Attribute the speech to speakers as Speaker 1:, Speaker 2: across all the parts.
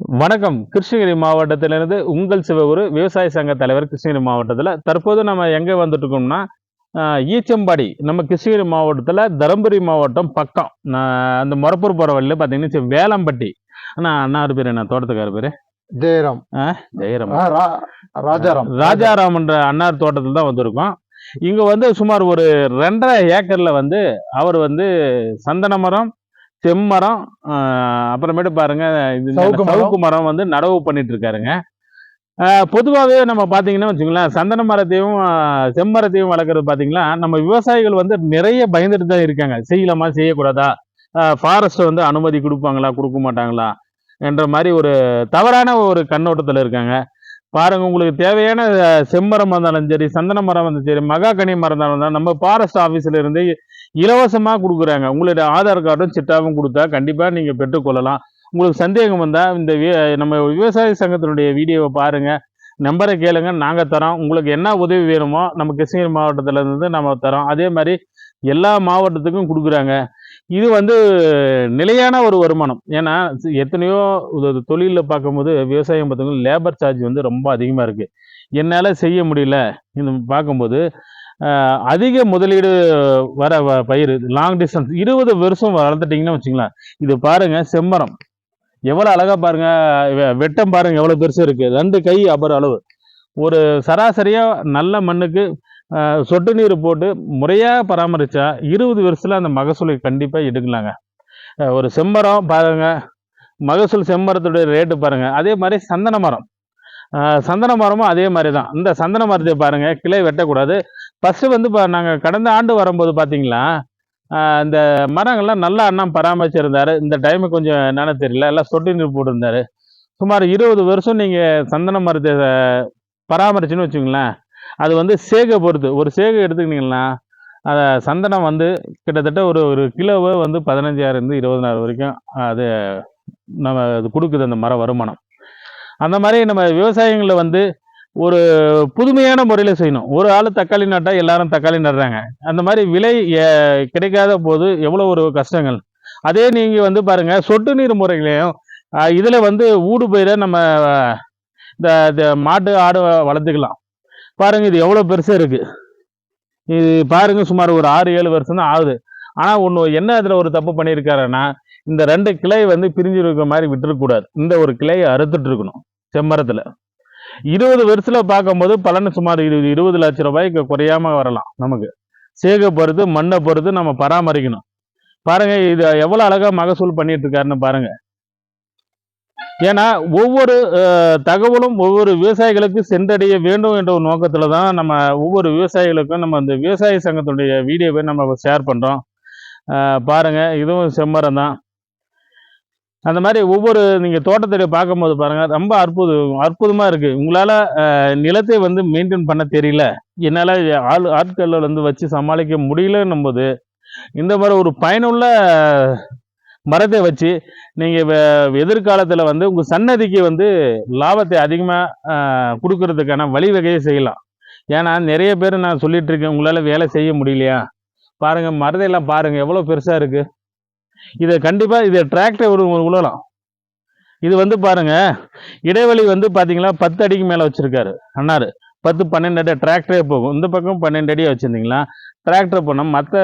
Speaker 1: வணக்கம். கிருஷ்ணகிரி மாவட்டத்திலிருந்து உங்கள் சிவகுரு விவசாய சங்க தலைவர் கிருஷ்ணகிரி மாவட்டத்தில். தற்போது நம்ம எங்கே வந்துட்டு இருக்கோம்னா ஆஹ், ஈச்சம்பாடி. நம்ம கிருஷ்ணகிரி மாவட்டத்தில் தருமபுரி மாவட்டம் பக்கம். அந்த மொரப்பூர் போகிற வழியில் பார்த்தீங்கன்னா வேலம்பட்டி அண்ணா அண்ணாரு பேர்? என்ன தோட்டத்துக்கார பேர்?
Speaker 2: ஜெயராம்.
Speaker 1: ஜெயராம்.
Speaker 2: ராஜாராம்.
Speaker 1: ராஜாராம்ன்ற அன்னார் தோட்டத்தில் தான் வந்திருக்கோம். இங்கே வந்து சுமார் ஒரு ரெண்டரை ஏக்கரில் வந்து அவர் வந்து சந்தன மரம் செம்மரம் அப்புறமேட்டு பாருங்க இது
Speaker 2: சவுக்கு மரம்.
Speaker 1: வந்து நடவு பண்ணிட்டு இருக்காருங்க பொதுவாகவே நம்ம பார்த்தீங்கன்னா வச்சுங்களேன் சந்தன மரத்தையும் செம்மரத்தையும் வளர்க்குறது பார்த்தீங்களா நம்ம விவசாயிகள் வந்து நிறைய பயந்துட்டு தான் இருக்காங்க. செய்யலாமா செய்யக்கூடாதா? ஃபாரஸ்ட் வந்து அனுமதி கொடுப்பாங்களா கொடுக்க மாட்டாங்களா? என்ற மாதிரி ஒரு தவறான ஒரு கண்ணோட்டத்தில் இருக்காங்க. பாருங்கள் உங்களுக்கு தேவையான செம்மரம் இருந்தாலும் சரி சந்தன மரம் இருந்தாலும் சரி மகாகனி மரம் இருந்தாலும் நம்ம ஃபாரஸ்ட் ஆஃபீஸில் இருந்து இலவசமாக கொடுக்குறாங்க. உங்களுடைய ஆதார் கார்டும் சிட்டாவும் கொடுத்தா கண்டிப்பாக நீங்கள் பெற்றுக்கொள்ளலாம் உங்களுக்கு சந்தேகம் வந்தால் இந்த வி- நம்ம விவசாய சங்கத்தினுடைய வீடியோவை பாருங்கள் நம்பரை கேளுங்க நாங்கள் தரோம். உங்களுக்கு என்ன உதவி வேணுமோ நம்ம கிருஷ்ணகிரி மாவட்டத்திலேருந்து நம்ம தரோம். அதே மாதிரி எல்லா மாவட்டத்துக்கும் கொடுக்குறாங்க. இது வந்து நிலையான ஒரு வருமானம். ஏன்னா எத்தனையோ தொழிலில் பார்க்கும்போது விவசாயம் பார்த்தவங்க லேபர் சார்ஜ் வந்து ரொம்ப அதிகமாக இருக்குது என்னால் செய்ய முடியல. இந்த பார்க்கும்போது அதிக முதலீடு வர வ- பயிர் லாங் டிஸ்டன்ஸ் இருபது வருஷம் வளர்த்துட்டிங்கன்னா வச்சுங்களேன் இது பாருங்கள் செம்மரம் எவ்வளோ அழகாக பாருங்கள் வெ- வெட்டம் பாருங்கள் எவ்வளோ பெருசு இருக்குது ரெண்டு கை அபர அளவு. ஒரு சராசரியாக நல்ல மண்ணுக்கு சொட்டு நீர் போட்டு முறையாக பராமரித்தா இருபது வருஷத்தில் அந்த மகசூலை கண்டிப்பாக எடுக்கலாங்க. ஒரு செம்மரம் பாருங்கள் மகசூல் செம்மரத்துடைய ரேட்டு பாருங்கள் அதே மாதிரி சந்தன மரம். சந்தன மரமும் அதே மாதிரி தான் இந்த சந்தன மரத்தை பாருங்கள் கிளை வெட்டக்கூடாது. ஃபஸ்ட்டு வந்து இப்போ நாங்கள் கடந்த ஆண்டு வரும்போது பார்த்தீங்களா இந்த மரங்கள்லாம் நல்லா அண்ணா பராமரிச்சிருந்தாரு. இந்த டைமு கொஞ்சம் என்னென்னு தெரியல எல்லாம் சொட்டு நீர் போட்டிருந்தாரு. சுமார் இருபது வருஷம் நீங்கள் சந்தன மரத்தை பராமரிச்சுன்னு வச்சுங்களேன் அது வந்து சேகை பொறுத்து. ஒரு சேகை எடுத்துக்கிட்டிங்கன்னா அதை சந்தனம் வந்து கிட்டத்தட்ட ஒரு ஒரு கிலோவை வந்து பதினஞ்சாயிரம் இருந்து வரைக்கும் அது நம்ம அது கொடுக்குது அந்த மர வருமானம். அந்த மாதிரி நம்ம விவசாயங்களில் வந்து ஒரு புதுமையான முறையில் செய்யணும். ஒரு ஆள் தக்காளி நட்டால் எல்லாரும் தக்காளி நடுறாங்க. அந்த மாதிரி விலை கிடைக்காத போது எவ்வளோ ஒரு கஷ்டங்கள். அதே நீங்கள் வந்து பாருங்கள் சொட்டு நீர் முறைகளையும் இதில் வந்து ஊடு பயிரை நம்ம இந்த இந்த மாட்டு ஆடு வளர்த்துக்கலாம். பாருங்கள் இது எவ்வளோ பெருசாக இருக்குது இது பாருங்கள் சுமார் ஒரு ஆறு ஏழு வருஷம் தான் ஆகுது. ஆனால் ஒன்று என்ன அதில் ஒரு தப்பு பண்ணியிருக்காருன்னா இந்த ரெண்டு கிளை வந்து பிரிஞ்சு இருக்கிற மாதிரி விட்டுறக்கூடாது இந்த ஒரு கிளையை அறுத்துட்டு இருக்கணும் செம்மரத்தில். இருபது வருஷத்துல பார்க்கும்போது பலன் சுமார் இருபது இருபது லட்சம் ரூபாய்க்கு குறையாம வரலாம் நமக்கு. சேகை பொறுத்து மண்ணை பொறுத்து நம்ம பராமரிக்கணும். பாருங்கள் இது எவ்வளோ அழகாக மகசூல் பண்ணிட்டு இருக்காருன்னு பாருங்கள் ஏன்னா ஒவ்வொரு தகவலும் ஒவ்வொரு விவசாயிகளுக்கு சென்றடைய வேண்டும் என்ற ஒரு நோக்கத்தில் தான் நம்ம ஒவ்வொரு விவசாயிகளுக்கும் நம்ம இந்த விவசாய சங்கத்துடைய வீடியோவை நம்ம ஷேர் பண்ணுறோம் பாருங்கள் இதுவும் செம்மரம் தான். அந்த மாதிரி ஒவ்வொரு நீங்கள் தோட்டத்தை பார்க்கும்போது பாருங்கள் ரொம்ப அற்புதம் அற்புதமாக இருக்குது உங்களால் நிலத்தை வந்து மெயின்டைன் பண்ண தெரியல. என்னால் ஆள் ஆட்களை வந்து வச்சு சமாளிக்க முடியலன்னும் போது இந்த மாதிரி ஒரு பயனுள்ள மரத்தை வச்சு நீங்கள் வ- வந்து உங்கள் சன்னதிக்கு வந்து லாபத்தை அதிகமாக கொடுக்கறதுக்கான வழிவகையை செய்யலாம். ஏன்னா நிறைய பேர் நான் சொல்லிட்டு இருக்கேன் வேலை செய்ய முடியலையா? பாருங்கள் மரத்தையெல்லாம் பாருங்கள் எவ்வளோ பெருசாக இருக்குது இதை கண்டிப்பாக இதை டிராக்டர் ஒரு உழலாம் இது வந்து பாருங்க இடைவெளி வந்து பாத்தீங்களா பத்து அடிக்கு மேலே வச்சுருக்காரு அண்ணாரு பத்து பன்னெண்டு அடி டிராக்டரே போகும். இந்த பக்கம் பன்னெண்டு அடி வச்சிருந்தீங்களா? டிராக்டர் போனால் மற்ற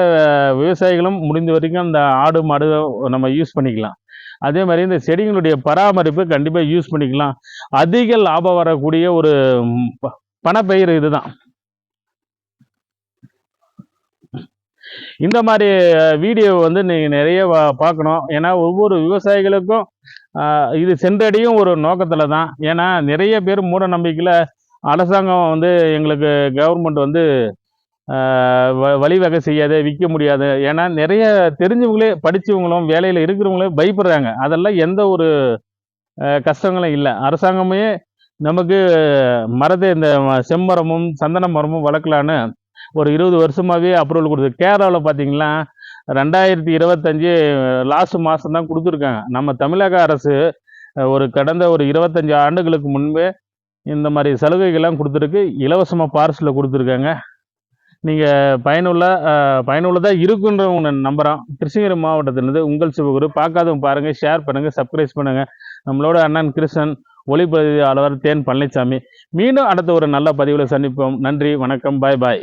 Speaker 1: விவசாயிகளும் முடிந்த வரைக்கும் அந்த ஆடு மாடு நம்ம யூஸ் பண்ணிக்கலாம். அதே மாதிரி இந்த செடிகளுடைய பராமரிப்பு கண்டிப்பாக யூஸ் பண்ணிக்கலாம். அதிக லாபம் வரக்கூடிய ஒரு ப- பணப்பயிர் இதுதான். இந்த மாதிரி வீடியோ வந்து நீங்கள் நிறைய பார்க்கணும். ஏன்னா ஒவ்வொரு விவசாயிகளுக்கும் இது சென்றடையும் ஒரு நோக்கத்தில் தான். ஏன்னா நிறைய பேர் மூட நம்பிக்கையில் அரசாங்கம் வந்து எங்களுக்கு கவர்மெண்ட் வந்து வழிவகை செய்யாது விற்க முடியாது. ஏன்னா நிறைய தெரிஞ்சவங்களே படித்தவங்களும் வேலையில் இருக்கிறவங்களே பயப்படுறாங்க. அதெல்லாம் எந்த ஒரு கஷ்டங்களும் இல்லை. அரசாங்கமே நமக்கு மரத்தை இந்த செம்மரமும் சந்தன மரமும் வளர்க்கலான்னு ஒரு இருபது வருஷமாகவே அப்ரூவல் கொடுத்து கேரளாவில் பார்த்தீங்கன்னா ரெண்டாயிரத்தி இருபத்தஞ்சு லாஸ்ட் மாதம் தான் கொடுத்துருக்காங்க. நம்ம தமிழக அரசு ஒரு கடந்த ஒரு இருபத்தஞ்சு ஆண்டுகளுக்கு முன்பே இந்த மாதிரி சலுகைகள்லாம் கொடுத்துருக்கு. இலவசமாக பார்சலில் கொடுத்துருக்காங்க. நீங்கள் பயனுள்ள பயனுள்ளதாக இருக்குன்ற ஒன்று நம்புகிறோம் கிருஷ்ணகிரி மாவட்டத்திலேருந்து உங்கள் சிவகுரு பார்க்காதவங்க பாருங்கள் ஷேர் பண்ணுங்கள் சப்ஸ்கிரைப் பண்ணுங்கள் நம்மளோட அண்ணன் கிருஷ்ணன் ஒளிப்பதிவாளர் தேன் பழனிசாமி மீண்டும் அடுத்த ஒரு நல்ல பதிவில் சந்திப்போம். நன்றி வணக்கம் பாய் பாய்